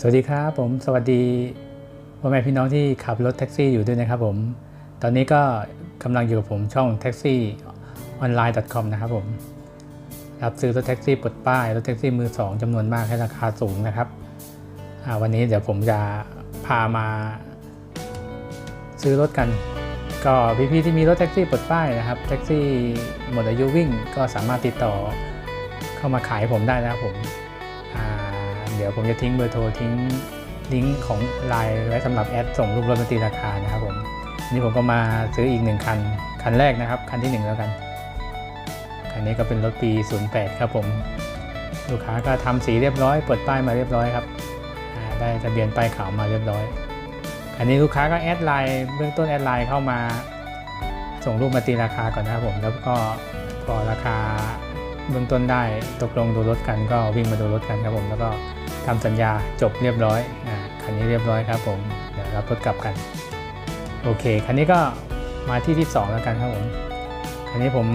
สวัสดีครับผมสวัสดีพ่อแม่พี่น้องที่ขับรถแท็กซี่อยู่ด้วยนะครับผม ตอนนี้ก็กำลังอยู่กับผมช่องแท็กซี่ออนไลน์ .com นะครับผม รับซื้อรถแท็กซี่ปลดป้ายรถแท็กซี่มือสองจำนวนมากให้ราคาสูงนะครับวันนี้เดี๋ยวผมจะพามา ซื้อรถกัน ก็พี่ๆที่มีรถแท็กซี่ปลดป้ายนะครับแท็กซี่หมดอายุวิ่งก็สามารถติดต่อเข้ามาขายผมได้นะครับผม เดี๋ยวผมจะทิ้งเบอร์โทรทิ้งลิงก์ของไลน์ไว้สำหรับแอดส่งรูปรถมาตีราคานะครับผมนี่ผมก็มาซื้ออีกหนึ่งคัน คันแรกนะครับ คันที่หนึ่งแล้วกัน คันนี้ก็เป็นรถปี 08 ครับผม ลูกค้าก็ทำสีเรียบร้อย เปิดป้ายมาเรียบร้อยครับ ได้ทะเบียนป้ายขาวมาเรียบร้อยอันนี้ลูกค้าก็แอดไลน์เบื้องต้นแอดไลน์เข้ามา ส่งรูปมาตีราคาก่อนนะครับผม แล้วก็พอราคา เบื้องต้นได้ตกลงดูรถกันก็วิ่งมาดูรถกันครับผมแล้วก็ทำสัญญาจบเรียบร้อยอ่าคันนี้เรียบร้อยครับผมเดี๋ยวรับรถกลับกัน โอเคคันนี้ก็มาที่ที่ 2 แล้วกันครับผมคันนี้ผม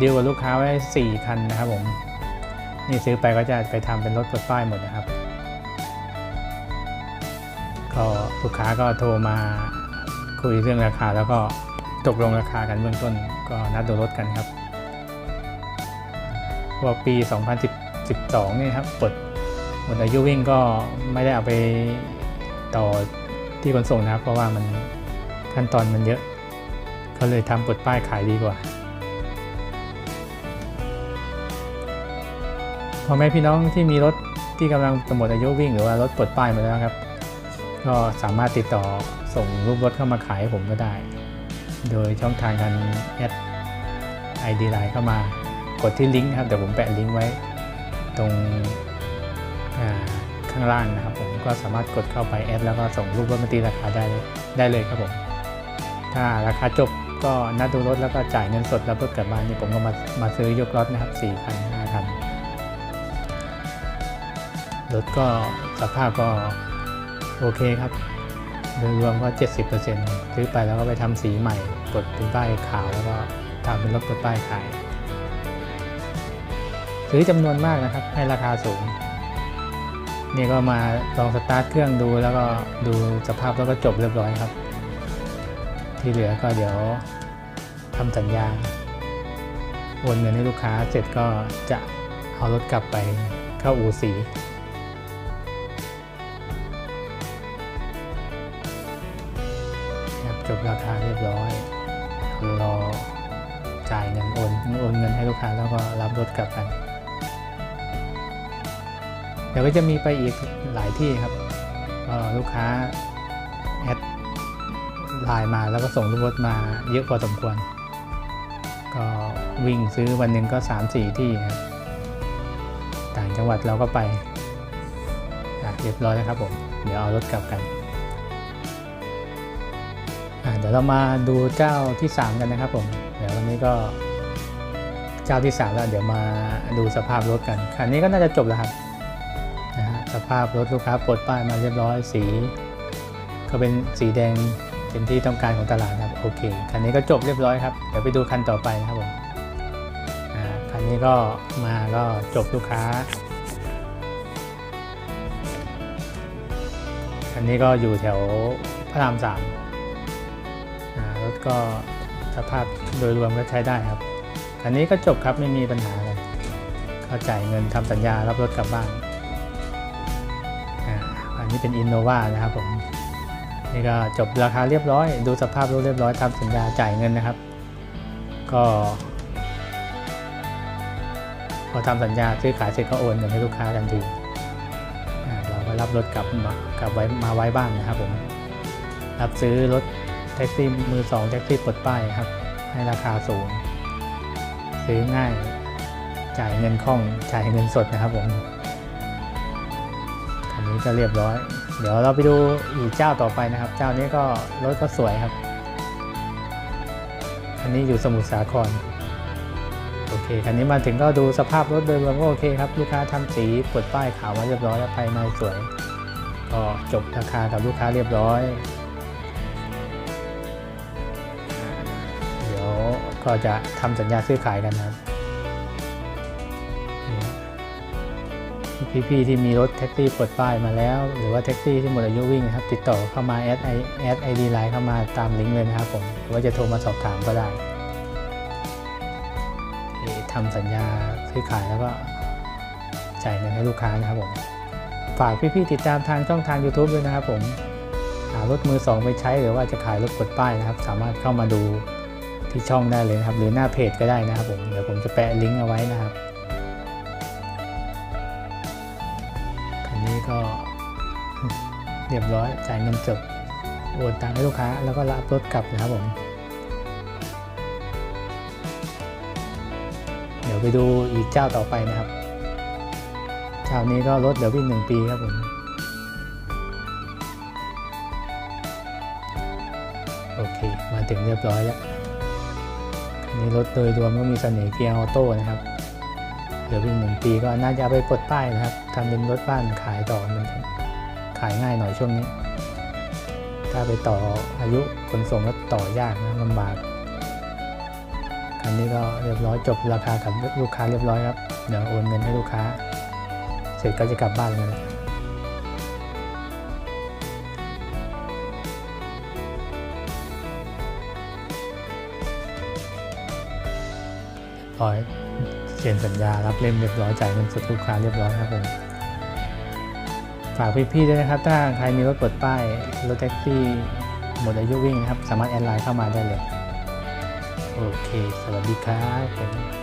ดีลกับลูกค้าไว้ 4 คันนะครับผมนี่ซื้อไปก็จะไปทำเป็นรถปลดป้ายหมดนะครับ ก็ลูกค้าก็โทรมาคุยเรื่องราคาแล้วก็ตกลงราคากันเบื้องต้นก็นัดดูรถกันครับ พวกปี 2012นี่ครับปลดหมดอายุวิ่งก็ไม่ได้เอาไปต่อที่ขนส่งนะครับ เพราะว่ามันขั้นตอนมันเยอะ ก็เลยทำปลดป้ายขายดีกว่าพ่อแม่พี่น้องที่มีรถที่กำลังจะหมดอายุวิ่ง หรือว่ารถปลดป้ายมาแล้วครับ ก็สามารถติดต่อส่งรูปรถเข้ามาขายให้ผมก็ได้ โดยช่องทางการแอด ID ไลน์เข้ามา กดที่ลิงก์นะครับเดี๋ยวผมแปะลิงก์ไว้ตรงข้างล่างนะครับผมก็สามารถกดเข้าไปแอดแล้วก็ส่งรูปรถมาตีราคาได้ได้เลยครับผมถ้าราคาจบก็นัดดูรถแล้วก็จ่ายเงินสดแล้วรถกลับบ้านนี่ผมก็มามาซื้อยกรถนะครับ4คัน5คันรถก็สภาพก็โอเคครับโดยรวมก็ 70%ซื้อไปแล้วก็ไปทำสีใหม่กดเป็นป้ายขาวแล้วก็ทำเป็นรถกดป้ายขาย ซื้อจำนวนมากนะครับ ให้ราคาสูง นี่ก็มาลองสตาร์ทเครื่องดูแล้วก็ดูสภาพแล้วก็จบเรียบร้อยครับ ที่เหลือก็เดี๋ยวทำสัญญาโอนเงินให้ลูกค้าเสร็จก็จะเอารถกลับไปเข้าอู่สีครับจบราคาเรียบร้อย รอจ่ายเงินโอนโอนเงินให้ลูกค้าแล้วก็รับรถกลับกัน เดี๋ยวก็จะมีไปอีกหลายที่ครับลูกค้าแอดไลน์มาแล้วก็ส่งรูปรถมาเยอะพอสมควร ก็วิ่งซื้อวันหนึ่งก็ 3-4 ที่ครับต่างจังหวัดเราก็ไปเรียบร้อยแล้วครับผม เดี๋ยวเอารถกลับกัน เดี๋ยวเรามาดูเจ้าที่ 3 กันนะครับผม เดี๋ยววันนี้ก็เจ้าที่ 3 แล้วเดี๋ยวมาดูสภาพรถกัน คันนี้ก็น่าจะจบแล้วครับ ภาพรถลูกค้าปลดป้ายมาเรียบร้อยสี ก็เป็นสีแดงเป็นที่ต้องการของตลาดนะครับโอเคคันนี้ก็จบเรียบร้อยครับเดี๋ยวไปดูคันต่อไปนะครับผมอ่าคันนี้ก็มาก็จบลูกค้าคันนี้ก็อยู่แถวพระรามสามอ่ารถก็สภาพโดยรวมก็ใช้ได้ครับคันนี้ก็จบครับไม่มีปัญหาอะไรก็จ่ายเงินทำสัญญารับรถกลับบ้าน นนี้เป็น Innova นะครับผมนี่ก็จบราคาเรียบร้อย ดูสภาพรถเรียบร้อยทำสัญญาจ่ายเงินนะครับ ก็พอทำสัญญาซื้อขายเสร็จก็โอนเงินให้ลูกค้าทันทีเราก็รับรถกลับมากลับไว้มาไว้บ้านนะครับผมรับซื้อรถแท็กซี่มือสองแท็กซี่ปลดป้ายครับ ให้ราคาสูง ซื้อง่าย จ่ายเงินคล่องจ่ายเงินสดนะครับผม นี้ก็เรียบร้อย เดี๋ยวเราไปดูอีกเจ้าต่อไปนะครับ เจ้านี้ก็รถก็สวยครับคันนี้อยู่สมุทรสาคร โอเค คันนี้มาถึงก็ดูสภาพรถโดยรวมก็โอเคครับ ลูกค้าทำสีปลดป้ายขาวมาเรียบร้อยแล้วภายในสวย ก็จบราคากับลูกค้าเรียบร้อยเดี๋ยวก็จะทำสัญญาซื้อขายกันนะครับ พี่ๆที่มีรถแท็กซี่ปลดป้ายมาแล้ว หรือว่าแท็กซี่ที่หมดอายุวิ่งนะครับ ติดต่อเข้ามาแอดไอแอดไอดีไลน์เข้ามาตามลิงก์เลยนะครับผมหรือว่าจะโทรมาสอบถามก็ได้ทำสัญญาซื้อขายแล้วก็จ่ายเงินให้ลูกค้านะครับผมฝากพี่ๆติดตามทางช่องทาง YouTube ด้วยนะครับผมหารถมือสองไปใช้หรือว่าจะขายรถปลดป้ายนะครับ สามารถเข้ามาดูที่ช่องได้เลยนะครับ หรือหน้าเพจก็ได้นะครับผมเดี๋ยวผมจะแปะลิงก์เอาไว้นะครับ ก็เรียบร้อยจ่ายเงินจบโอนตังให้ลูกค้า แล้วก็รับรถกลับนะครับผมเดี๋ยวไปดูอีกเจ้าต่อไปนะครับ เจ้านี้ก็รถเดี๋ยววิ่งหนึ่งปีครับผมโอเค มาถึงเรียบร้อยแล้วคันนี้รถโดยรวมก็มีเสน่ห์เกียร์ออโต้นะครับ เดี๋ยววิ่งหนึ่งปีก็น่าจะเอาไปปลดป้ายนะครับทำเป็นรถบ้านขายต่อมันขายง่ายหน่อยช่วงนี้ ถ้าไปต่ออายุขนส่งก็ต่อยากนะลำบากคันนี้ก็เรียบร้อยจบราคากับลูกค้าเรียบร้อยครับเดี๋ยวโอนเงินให้ลูกค้า เสร็จก็จะกลับบ้านกันเลยร้อย เขียนสัญญารับเล่มเรียบร้อยจ่ายเงินสดลูกค้าเรียบร้อยครับผมฝากพี่ๆด้วยนะครับ ถ้าใครมีรถปลดป้ายรถแท็กซี่หมดอายุวิ่งนะครับ สามารถแอดไลน์เข้ามาได้เลย โอเค สวัสดีครับ